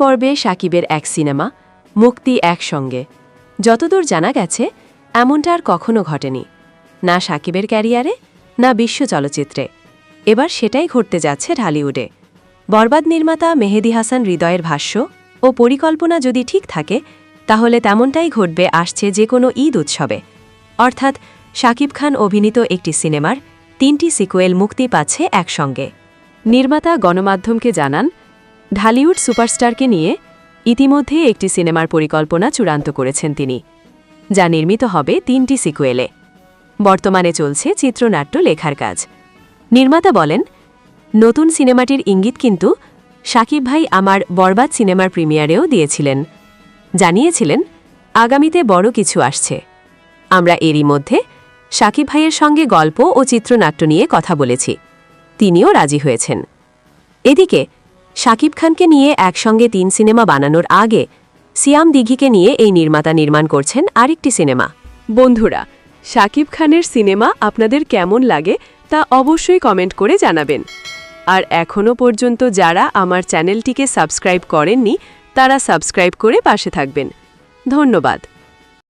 পর্বে সাকিবের এক সিনেমা, মুক্তি একসঙ্গে। যতদূর জানা গেছে, এমনটা আর কখনো ঘটেনি। না সাকিবের ক্যারিয়ারে, না বিশ্ব চলচ্চিত্রে। এবার সেটাই ঘটতে যাচ্ছে ঢালিউডে। বরবাদ নির্মাতা মেহেদি হাসান হৃদয়ের ভাষ্য ও পরিকল্পনা যদি ঠিক থাকে, তাহলে তেমনটাই ঘটবে আসছে যে কোনো ঈদ উৎসবে। অর্থাৎ শাকিব খান অভিনীত একটি সিনেমার তিনটি সিকুয়েল মুক্তি পাচ্ছে একসঙ্গে। নির্মাতা গণমাধ্যমকে জানান ঢালিউড সুপারস্টারকে নিয়ে ইতিমধ্যে একটি সিনেমার পরিকল্পনা চূড়ান্ত করেছেন তিনি, যা নির্মিত হবে তিনটি সিকুয়েলে। বর্তমানে চলছে চিত্রনাট্য লেখার কাজ। নির্মাতা বলেন, নতুন সিনেমাটির ইঙ্গিত কিন্তু সাকিব ভাই আমার বরবাদ সিনেমার প্রিমিয়ারেও দিয়েছিলেন। জানিয়েছিলেন, আগামীতে বড় কিছু আসছে। আমরা এরই মধ্যে সাকিব ভাইয়ের সঙ্গে গল্প ও চিত্রনাট্য নিয়ে কথা বলেছি। তিনিও রাজি হয়েছেন। এদিকে শাকিব খানকে নিয়ে একসঙ্গে তিন সিনেমা বানানোর আগে সিয়াম দিঘিকে নিয়ে এই নির্মাতা নির্মাণ করছেন আরেকটি সিনেমা। বন্ধুরা, শাকিব খানের সিনেমা আপনাদের কেমন লাগে তা অবশ্যই কমেন্ট করে জানাবেন। আর এখনও পর্যন্ত যারা আমার চ্যানেলটিকে সাবস্ক্রাইব করেননি, তারা সাবস্ক্রাইব করে পাশে থাকবেন। ধন্যবাদ।